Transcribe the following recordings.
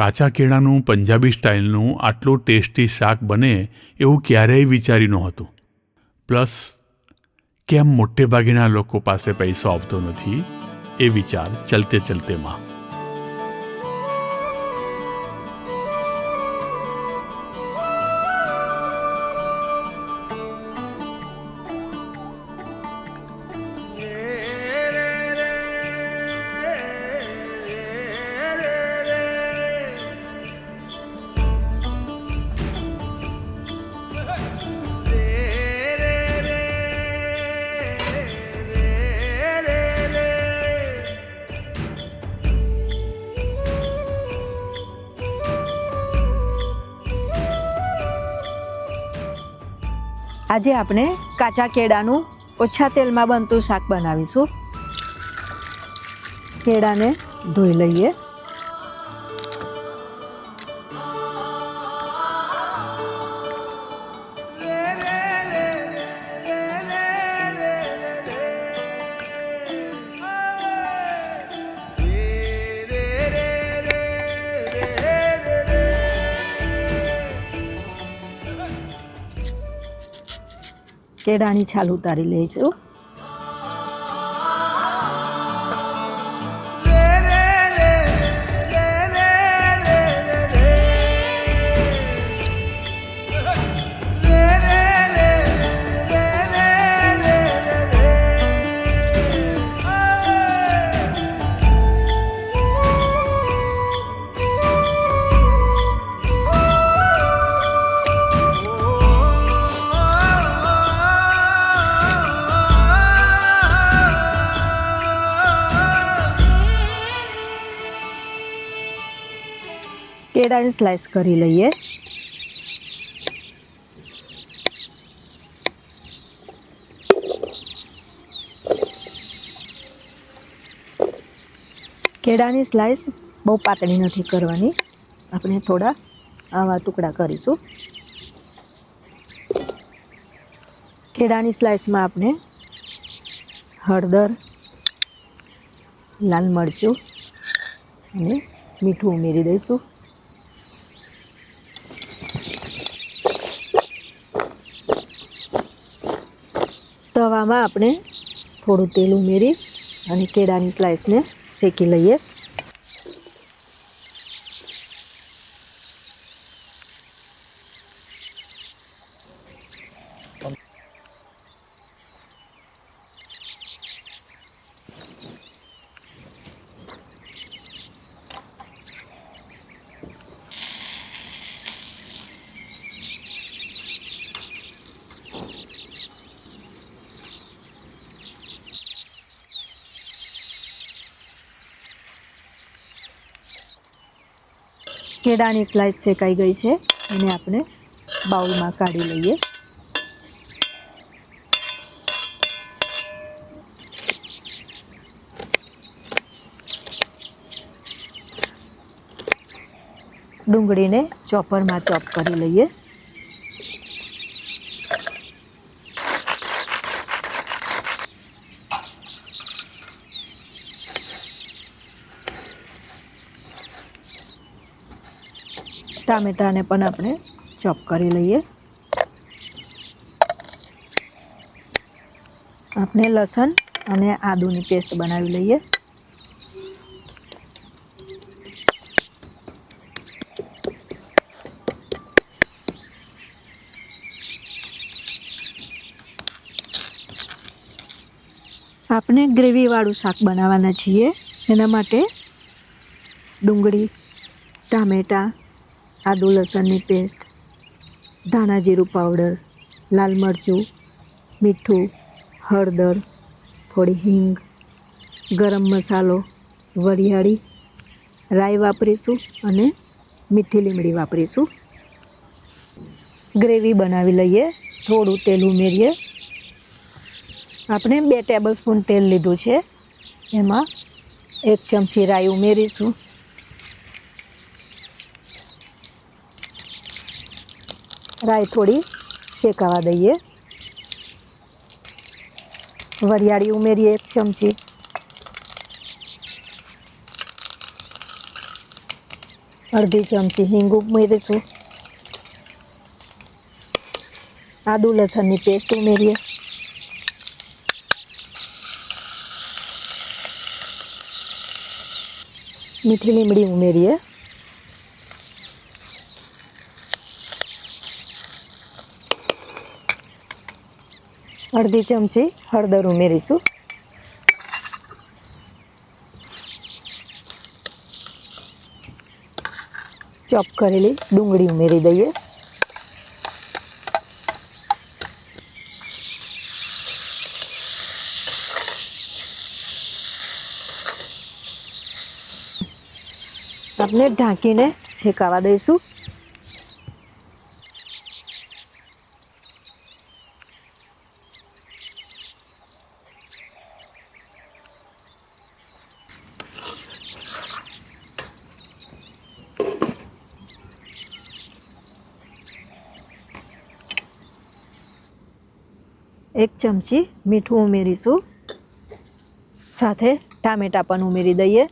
કાચા કેળાનું, પંજાબી સ્ટાઇલનું આટલું ટેસ્ટી શાક બને એવું ક્યારેય વિચારી નહોતું. પ્લસ, કેમ મોટેભાગેના લોકો પાસે પૈસો આવતો નથી એ વિચાર ચલતે ચલતેમાં. આજે આપણે કાચા કેળાનું ઓછા તેલમાં બનતું શાક બનાવીશું. કેળાને ધોઈ લઈએ. કેળાની છાલ ઉતારી લઈશું કેળાની સ્લાઇસ કરી લઈએ. કેળાની સ્લાઇસ બહુ પાતળી નથી કરવાની. આપણે થોડા આવા ટુકડા કરીશું. કેળાની સ્લાઇસમાં આપણે હળદર, લાલ મરચું અને મીઠું ઉમેરી દઈશું. તવામાં આપણે થોડું તેલ ઉમેરી અને કેળાની સ્લાઇસને શેકી લઈએ. કેળાની સ્લાઇસ શેકાઈ ગઈ છે. એને આપણે બાઉલમાં કાઢી લઈએ. ડુંગળીને ચોપરમાં ચોપ કરી લઈએ. ટામેટાને પણ આપણે ચોપ કરી લઈએ. આપણે લસણ અને આદુની પેસ્ટ બનાવી લઈએ. આપણે ગ્રેવીવાળું શાક બનાવવાના છીએ. એના માટે ડુંગળી, ટામેટાં આદુ, લસણની પેસ્ટ ધાણા જીરું પાવડર લાલ મરચું, મીઠું, હળદર, થોડી હિંગ, ગરમ મસાલો, વરિયાળી, રાઈ વાપરીશું અને મીઠી લીમડી વાપરીશું. ગ્રેવી બનાવી લઈએ, થોડું તેલ ઉમેરીએ. આપણે બે ટેબલ સ્પૂન તેલ લીધું છે, એમાં એક ચમચી રાઈ ઉમેરીશું. રાઈ થોડી શેકાવા દઈએ વરિયાળી ઉમેરીએ એક ચમચી અડધી ચમચી હિંગ ઉમેરીશું આદુ લસણની પેસ્ટ ઉમેરીએ મીઠી લીમડી ઉમેરીએ અડધી ચમચી હળદર ઉમેરીશું. ચોપ કરેલી ડુંગળી ઉમેરી દઈએ. આપણે ઢાંકીને શેકાવા દઈશું. એક ચમચી મીઠું ઉમેરીશું. સાથે ટામેટાં પણ ઉમેરી દઈએ.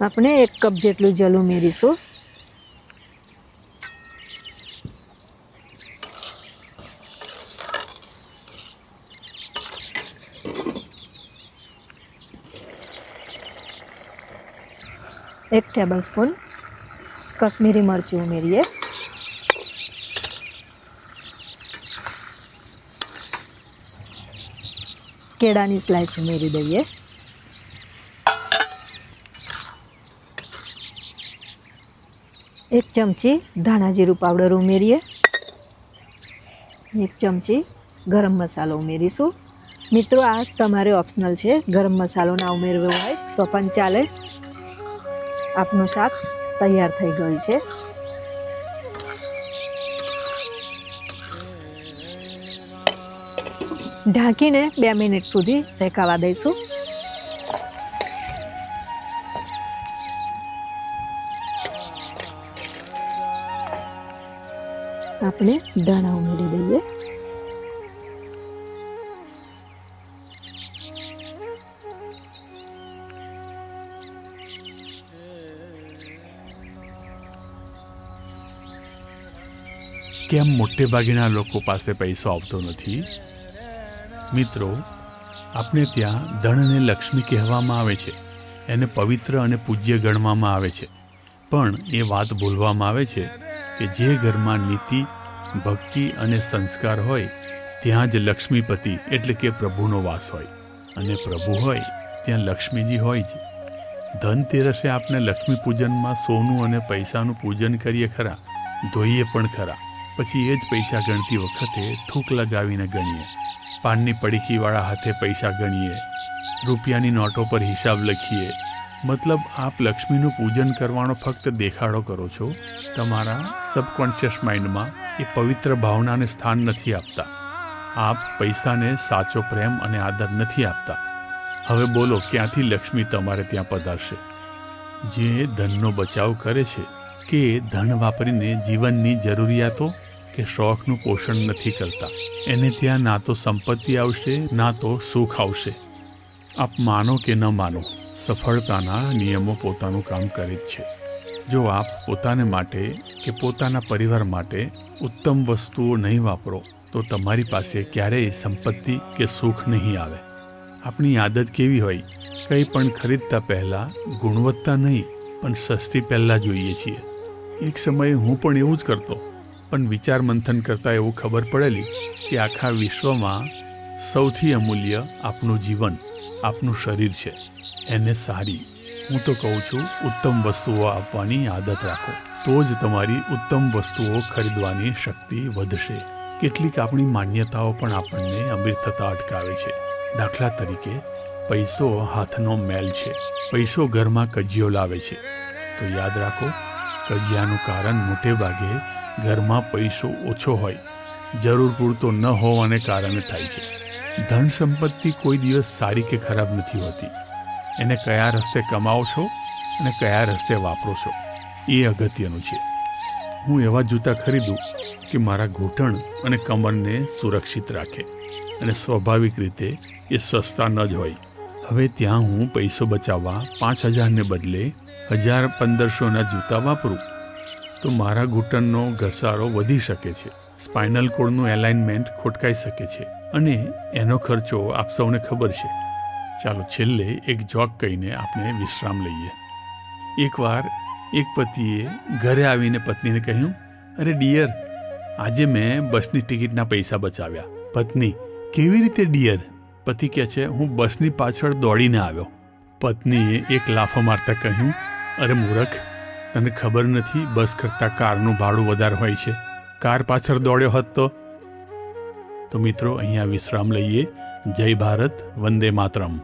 આપણે એક કપ જેટલું જલ ઉમેરીશું. એક ટેબલ સ્પૂન કશ્મીરી મરચું ઉમેરીએ. કેળાની સ્લાઇસ ઉમેરી દઈએ. એક ચમચી ધાણા જીરું પાવડર ઉમેરીએ. એક ચમચી ગરમ મસાલો ઉમેરીશું. મિત્રો, આ તમારે ઓપ્શનલ છે. ગરમ મસાલો ના ઉમેરવો હોય તો પણ ચાલે. આપનું શાક તૈયાર થઈ ગયું છે. ઢાંકીને બે મિનિટ સુધી શેકાવા દઈશું. આપણે દાણા ઉમેરી દઈએ. કેમ મોટે ભાગેના લોકો પાસે પૈસો આવતો નથી? મિત્રો, આપણે ત્યાં ધનને લક્ષ્મી કહેવામાં આવે છે. એને પવિત્ર અને પૂજ્ય ગણવામાં આવે છે. પણ એ વાત ભૂલવામાં આવે છે કે જે ઘરમાં નીતિ, ભક્તિ અને સંસ્કાર હોય, ત્યાં જ લક્ષ્મીપતિ એટલે કે પ્રભુનો વાસ હોય. અને પ્રભુ હોય, ત્યાં લક્ષ્મીજી હોય જ. ધનતેરસે આપણે લક્ષ્મી પૂજનમાં સોનું અને પૈસાનું પૂજન કરીએ ખરા, ધોઈએ પણ ખરા. પછી એ જ પૈસા ગણતી વખતે થૂક લગાવીને ગણીએ. પાનની પડીકીવાળા હાથે પૈસા ગણીએ. રૂપિયાની નોટો પર હિસાબ લખીએ. મતલબ આપ લક્ષ્મીનું પૂજન કરવાનો ફક્ત દેખાડો કરો છો? તમારા સબકોન્શિયસ માઇન્ડમાં એ પવિત્ર ભાવનાને સ્થાન નથી આપતા. આપ પૈસાને સાચો પ્રેમ અને આદર નથી આપતા. હવે બોલો, ક્યાંથી લક્ષ્મી તમારે ત્યાં પધારશે? જે ધનનો બચાવ કરે છે કે ધન વાપરીને જીવનની જરૂરિયાતો કે શોખનું પોષણ નથી કરતા. એને ત્યાં ના તો સંપત્તિ આવશે, ના તો સુખ આવશે. આપ માનો કે ન માનો, સફળતાના નિયમો પોતાનું કામ કરે જ છે. જો આપ પોતાને માટે કે પોતાના પરિવાર માટે ઉત્તમ વસ્તુઓ નહીં વાપરો, તો તમારી પાસે ક્યારેય સંપત્તિ કે સુખ નહીં આવે. આપણી આદત કેવી હોય? કંઈ પણ ખરીદતા પહેલાં ગુણવત્તા નહીં, પણ સસ્તી પહેલાં જોઈએ છીએ. એક સમયે હું પણ એવું જ કરતો. પણ વિચાર મંથન કરતાં એવું ખબર પડેલી કે આખા વિશ્વમાં સૌથી અમૂલ્ય આપનું જીવન આપનું શરીર છે. એને સારી, હું તો કહું છું, ઉત્તમ વસ્તુઓ આપવાની આદત રાખો. તો જ તમારી ઉત્તમ વસ્તુઓ ખરીદવાની શક્તિ વધશે. કેટલીક આપણી માન્યતાઓ પણ આપણને અમીર થતાં અટકાવે છે. દાખલા તરીકે, પૈસો હાથનો મેલ છે. પૈસો ઘરમાં કજિયો લાવે છે. તો યાદ રાખો કજિયાનું કારણ મોટે ભાગે ઘરમાં પૈસો ઓછો હોય, જરૂર પૂરતો ન હોવાને કારણે થાય છે. ધન સંપત્તિ કોઈ દિવસ સારી કે ખરાબ નથી હોતી. એને કયા રસ્તે કમાવો છો અને કયા રસ્તે વાપરો છો, એ અગત્યનું છે. હું એવા જૂતા ખરીદું કે મારા ઘૂંટણ અને કમરને સુરક્ષિત રાખે અને સ્વાભાવિક રીતે એ સસ્તા ન જ હોય. હવે ત્યાં હું પૈસો બચાવવા, પાંચ હજારને બદલે હજાર પંદરસોના જૂતા વાપરું. તો મારા ઘૂંટણનો ઘસારો વધી શકે છે. સ્પાઇનલ કોડનું એલાઇનમેન્ટ ખોટકાઈ શકે છે. અને એનો ખર્ચો આપ સૌને ખબર છે. ચાલો છેલ્લે એક જોક કહીને આપણે વિશ્રામ લઈએ. એકવાર એક પતિએ ઘરે આવીને પત્નીને કહ્યું, અરે ડિયર, આજે મેં બસની ટિકિટના પૈસા બચાવ્યા. પત્ની, કેવી રીતે ડિયર? પતિ કહે છે, હું બસની પાછળ દોડીને આવ્યો. પત્નીએ એક લાફો મારતા કહ્યું, અરે મૂરખ, તને ખબર નથી બસ કરતાં કારનું ભાડું વધારે હોય છે? કાર પાછળ દોડ્યો હોત તો? તો મિત્રો, અહીંયા વિશ્રામ લઈએ. જય ભારત, વંદે માતરમ.